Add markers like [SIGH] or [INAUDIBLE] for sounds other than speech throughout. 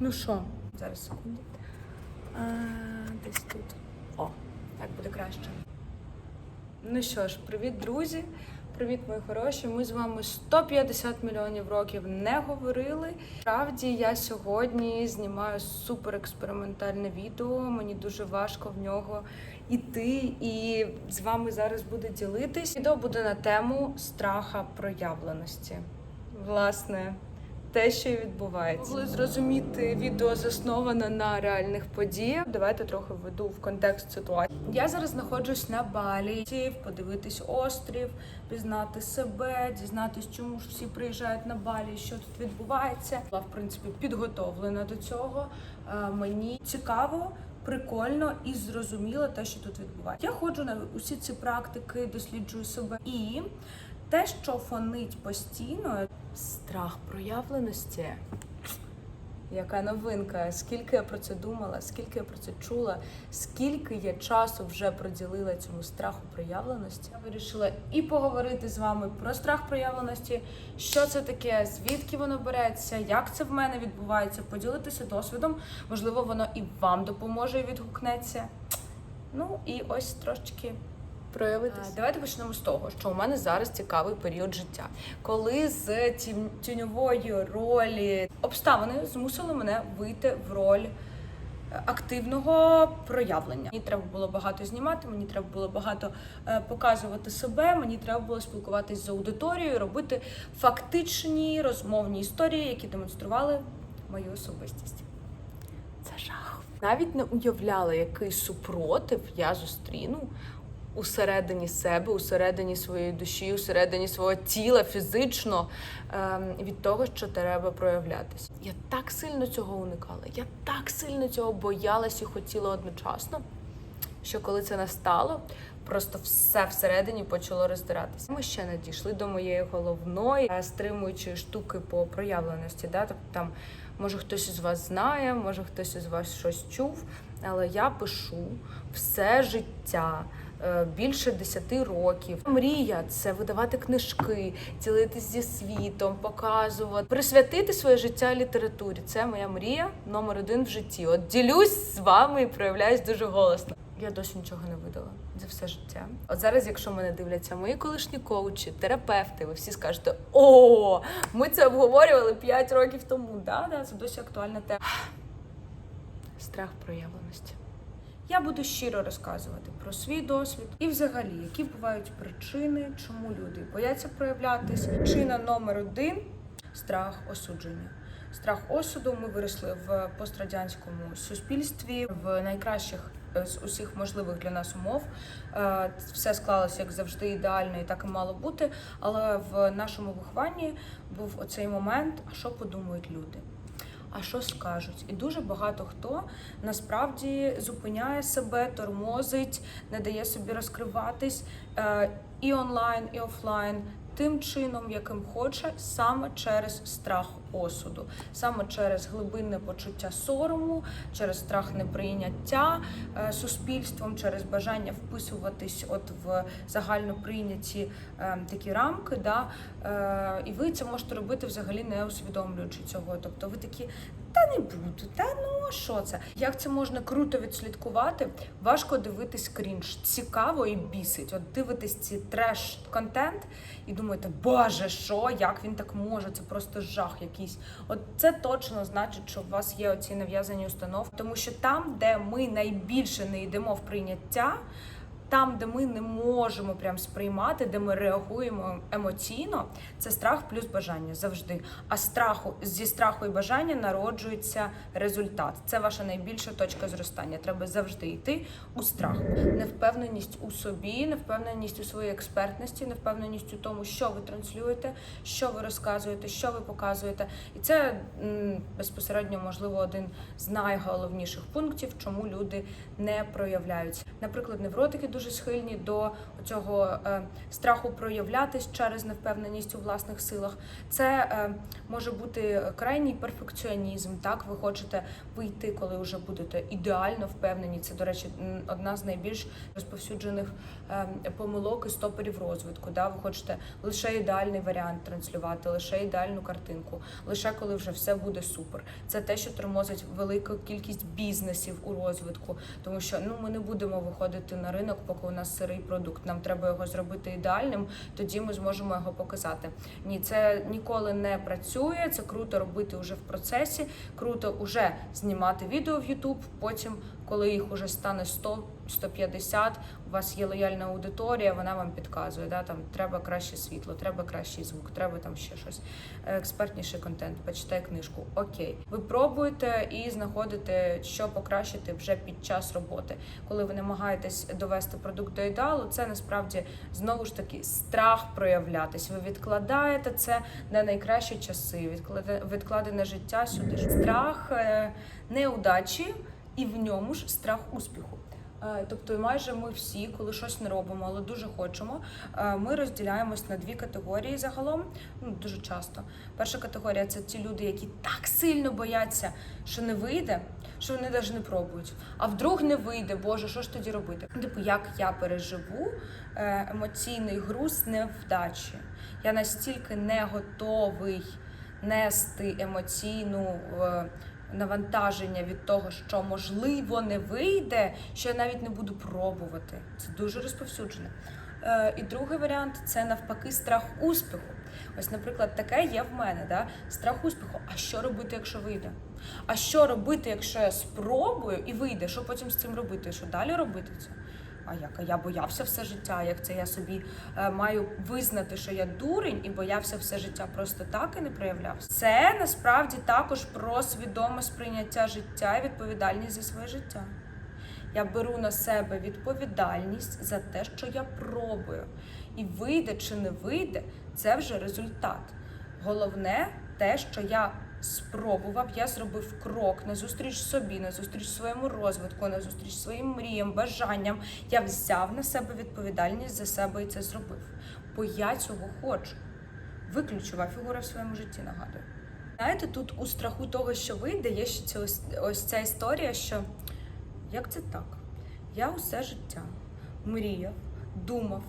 Ну що, зараз секунду. А, десь тут. О, так буде краще. Ну що ж, привіт, друзі! Привіт, мої хороші! Ми з вами 150 мільйонів років не говорили. Справді я сьогодні знімаю суперекспериментальне відео. Мені дуже важко в нього іти, і з вами зараз буде ділитись. Відео буде на тему страха проявленості. Власне, те, що і відбувається. Могли зрозуміти, відео засноване на реальних подіях. Давайте трохи введу в контекст ситуації. Я зараз знаходжусь на Балі. Подивитись острів, пізнати себе, дізнатись, чому ж всі приїжджають на Балі, що тут відбувається. Була в принципі підготовлена до цього. Е, Мені цікаво. Прикольно і зрозуміло те, що тут відбувається. Я ходжу на усі ці практики, досліджую себе і те, що фонить постійно, страх проявленості. Яка новинка? Скільки я про це думала, скільки я про це чула, скільки я часу вже приділила цьому страху проявленості. Я вирішила і поговорити з вами про страх проявленості, що це таке, звідки воно береться, як це в мене відбувається, поділитися досвідом. Можливо, воно і вам допоможе і відгукнеться. Ну і ось трошечки проявитися. Давайте почнемо з того, що у мене зараз цікавий період життя, коли з тінь- тіньової ролі обставини змусили мене вийти в роль е, активного проявлення. Мені треба було багато знімати, мені треба було багато е, показувати себе, мені треба було спілкуватись з аудиторією, робити фактичні розмовні історії, які демонстрували мою особистість. Це жах. Навіть не уявляла, який супротив я зустріну усередині себе, усередині своєї душі, усередині свого тіла, фізично ем, від того, що треба проявлятися. Я так сильно цього уникала, я так сильно цього боялась і хотіла одночасно, що коли це настало, просто все всередині почало роздиратися. Ми ще не дійшли до моєї головної е, стримуючої штуки по проявленості. Да? Тобто там може хтось із вас знає, може хтось із вас щось чув, але я пишу все життя. Е, Більше 10 років. Мрія це видавати книжки, ділитись зі світом, показувати, присвятити своє життя літературі. Це моя мрія номер один в житті. От ділюсь з вами і проявляюсь дуже голосно. Я досі нічого не видала за все життя. От зараз, якщо мене дивляться мої колишні коучі, терапевти, ви всі скажете: о, ми це обговорювали 5 років тому. Да, да, це досі актуальна тема. Страх проявленості. Я буду щиро розказувати про свій досвід і, взагалі, які бувають причини, чому люди бояться проявлятись. Причина номер один страх осудження. Страх осуду. Ми виросли в пострадянському суспільстві в найкращих з усіх можливих для нас умов. Е, Все склалося як завжди ідеально і так і мало бути. Але в нашому вихованні був оцей момент: а що подумають люди? А що скажуть? І дуже багато хто насправді зупиняє себе, тормозить, не дає собі розкриватись е, і онлайн, і офлайн. Тим чином, яким хоче, саме через страх осуду, саме через глибинне почуття сорому, через страх неприйняття е, суспільством, через бажання вписуватись от в загально прийняті е, такі рамки. Да? Е, і ви це можете робити взагалі не усвідомлюючи цього. Тобто ви такі, та не буду, та ну а що це? Як це можна круто відслідкувати? Важко дивитись крінж. Цікаво і бісить. От дивитесь ці треш-контент і думаєте, боже, що, як він так може? Це просто жах якийсь. От це точно значить, що у вас є оці нав'язані установки, тому що там, де ми найбільше не йдемо в прийняття. Там, де ми не можемо прям сприймати, де ми реагуємо емоційно, це страх плюс бажання завжди. А страху зі страху і бажання народжується результат. Це ваша найбільша точка зростання. Треба завжди йти у страх. Невпевненість у собі, невпевненість у своїй експертності, невпевненість у тому, що ви транслюєте, що ви розказуєте, що ви показуєте. І це безпосередньо можливо один з найголовніших пунктів, чому люди не проявляються. Наприклад, невротики дуже схильні до цього е, страху проявлятись через невпевненість у власних силах. Це е, може бути крайній перфекціонізм. Так, ви хочете вийти, коли вже будете ідеально впевнені. Це, до речі, одна з найбільш розповсюджених е, помилок і стопорів розвитку. Да? Ви хочете лише ідеальний варіант транслювати, лише ідеальну картинку, лише коли вже все буде супер. Це те, що тормозить велику кількість бізнесів у розвитку, тому що ну ми не будемо виходити на ринок, поки у нас сирий продукт. Нам треба його зробити ідеальним, тоді ми зможемо його показати. Ні, це ніколи не працює. Це круто робити вже в процесі. Круто вже знімати відео в YouTube, потім. Коли їх уже стане 100, 150, у вас є лояльна аудиторія, вона вам підказує, да, там треба краще світло, треба кращий звук, треба там ще щось, е, експертніший контент, почитай книжку. Окей, ви пробуєте і знаходите, що покращити вже під час роботи. Коли ви намагаєтесь довести продукт до ідеалу, це насправді знову ж таки страх проявлятись. Ви відкладаєте це на найкращі часи, відкладе- відкладене життя сюди. Страх е, неудачі і в ньому ж страх успіху. Е, Тобто, майже ми всі, коли щось не робимо, але дуже хочемо, е, ми розділяємось на дві категорії загалом. Ну дуже часто. Перша категорія це ті люди, які так сильно бояться, що не вийде, що вони навіть не пробують. А вдруг не вийде, Боже, що ж тоді робити? Типу, як я переживу е, емоційний груз невдачі? Я настільки не готовий нести емоційну. Навантаження від того, що можливо не вийде, що я навіть не буду пробувати. Це дуже розповсюджено. Е, і другий варіант це навпаки страх успіху. Ось, наприклад, таке є в мене, да? страх успіху. А що робити, якщо вийде? А що робити, якщо я спробую і вийде? Що потім з цим робити? Що далі робити це? А як я боявся все життя? Як це я собі е, маю визнати, що я дурень і боявся все життя просто так і не проявлявся? Це насправді також про свідоме сприйняття життя і відповідальність за своє життя. Я беру на себе відповідальність за те, що я пробую. І вийде чи не вийде, це вже результат. Головне те, що я спробував, я зробив крок назустріч собі, назустріч своєму розвитку, назустріч своїм мріям, бажанням. Я взяв на себе відповідальність за себе і це зробив. Бо я цього хочу. Виключова фігура в своєму житті, нагадую. Знаєте, тут у страху того, що вийде, є ще ця ось, ось ця історія, що як це так? Я усе життя мріяв, думав,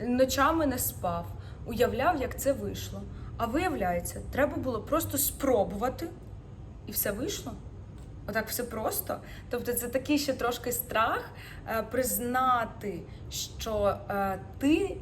ночами не спав, уявляв, як це вийшло. А виявляється, треба було просто спробувати, і все вийшло. Отак все просто. Тобто, це такий ще трошки страх е, признати, що е, ти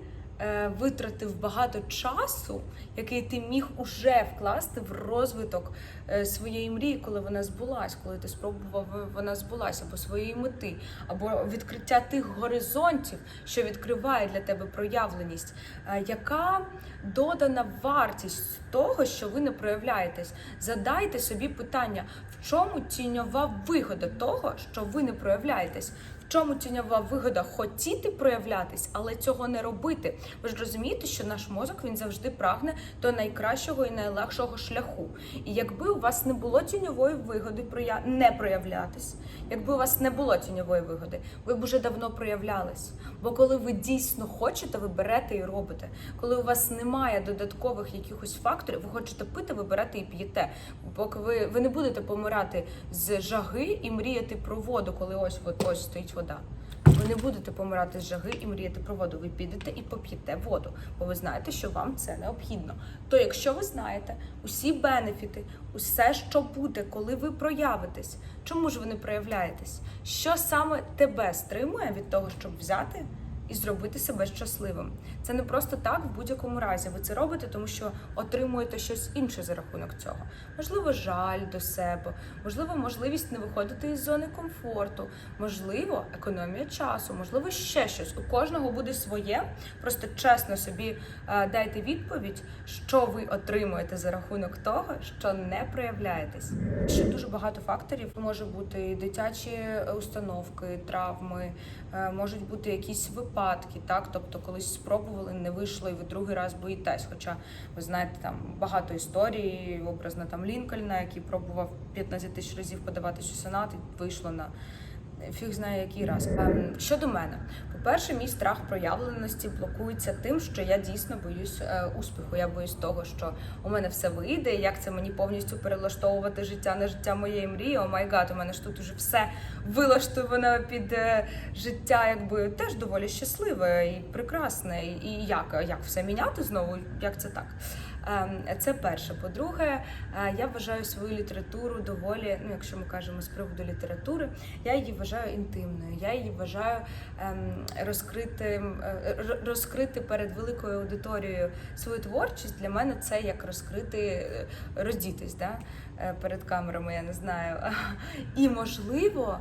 витратив багато часу, який ти міг уже вкласти в розвиток е, своєї мрії, коли вона збулась, коли ти спробував е, вона збулась, або своєї мети, або відкриття тих горизонтів, що відкриває для тебе проявленість, Е, яка додана вартість того, що ви не проявляєтесь. Задайте собі питання, в чому тіньова вигода того, що ви не проявляєтесь. Чому тіньова вигода хотіти проявлятись, але цього не робити. Ви ж розумієте, що наш мозок він завжди прагне до найкращого і найлегшого шляху. І якби у вас не було тіньової вигоди не проявлятись, якби у вас не було тіньової вигоди, ви б уже давно проявлялись. Бо коли ви дійсно хочете, ви берете і робите. Коли у вас немає додаткових якихось факторів, ви хочете пити, ви берете і п'єте. Поки ви, ви не будете помирати з жаги і мріяти про воду, коли ось от ось стоїть вода. Ви не будете помирати з жаги і мріяти про воду. Ви підете і поп'єте воду, бо ви знаєте, що вам це необхідно. То якщо ви знаєте усі бенефіти, усе, що буде, коли ви проявитесь, чому ж ви не проявляєтесь? Що саме тебе стримує від того, щоб взяти? І зробити себе щасливим. Це не просто так в будь-якому разі. Ви це робите, тому що отримуєте щось інше за рахунок цього. Можливо, жаль до себе, можливо, можливість не виходити із зони комфорту, можливо, економія часу, можливо, ще щось. У кожного буде своє. Просто чесно собі е, дайте відповідь, що ви отримуєте за рахунок того, що не проявляєтесь. Ще дуже багато факторів може бути дитячі установки, травми, е, можуть бути якісь випадки, так тобто, колись спробували, не вийшло, і ви другий раз боїтесь. Хоча ви знаєте, там багато історій, образно там Лінкольна, який пробував 15 тисяч разів подаватись у сенат, і вийшло на Фіг знає який раз. Ем, Щодо мене, по-перше, мій страх проявленості блокується тим, що я дійсно боюсь е, успіху. Я боюсь того, що у мене все вийде, як це мені повністю перелаштовувати життя на життя моєї мрії. О май гад, у мене ж тут уже все вилаштовано під е, життя, якби теж доволі щасливе і прекрасне. І- як, як все міняти знову? Як це так? Ем, Це перше. По-друге, е, я вважаю свою літературу доволі, ну якщо ми кажемо з приводу літератури, я її вважаю інтимною. Я її вважаю ем, розкритим, е, розкрити перед великою аудиторією свою творчість. Для мене це як розкрити, е, роздітись да? перед камерами, я не знаю. [LAUGHS] І можливо.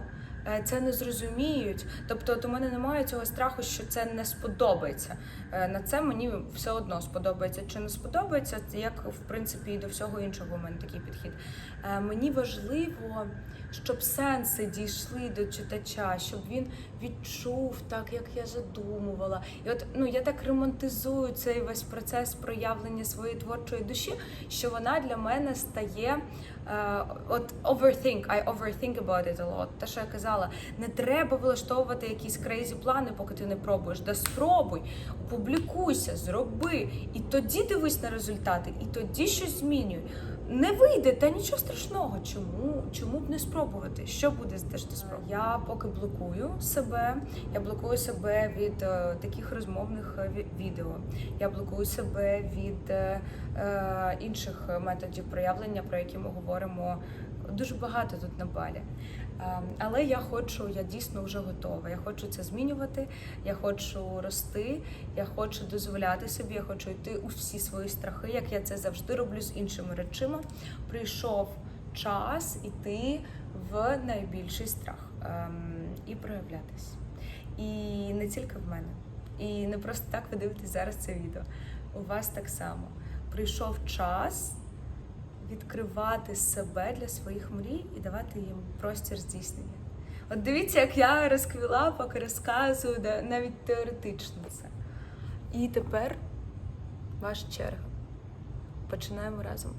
Е, Це не зрозуміють, тобто от у мене немає цього страху, що це не сподобається. Е, На це мені все одно сподобається чи не сподобається, як в принципі і до всього іншого у мене такий підхід. Е, Мені важливо, щоб сенси дійшли до читача, щоб він відчув так, як я задумувала. І от ну я так ремонтизую цей весь процес проявлення своєї творчої душі, що вона для мене стає от overthink, I overthink about it a lot. Те, що я казала, не треба влаштовувати якісь крейзі плани, поки ти не пробуєш. Да спробуй, публікуйся, зроби, і тоді дивись на результати, і тоді щось змінюй. Не вийде, та нічого страшного. Чому? Чому б не спробувати? Що буде те, що ти спробуєш? Я поки блокую себе. Я блокую себе від е, таких розмовних е, відео. Я блокую себе від е, е, інших методів проявлення, про які ми говоримо дуже багато тут на балі. Е, але я хочу, я дійсно вже готова. Я хочу це змінювати. Я хочу рости. Я хочу дозволяти собі. Я хочу йти у всі свої страхи, як я це завжди роблю з іншими речима. Прийшов час іти в найбільший страх ем, і проявлятись. І не тільки в мене. І не просто так ви дивитесь зараз це відео. У вас так само. Прийшов час відкривати себе для своїх мрій і давати їм простір здійснення. От дивіться, як я розквіла, поки розказую, навіть теоретично це. І тепер ваша черга. Починаємо разом.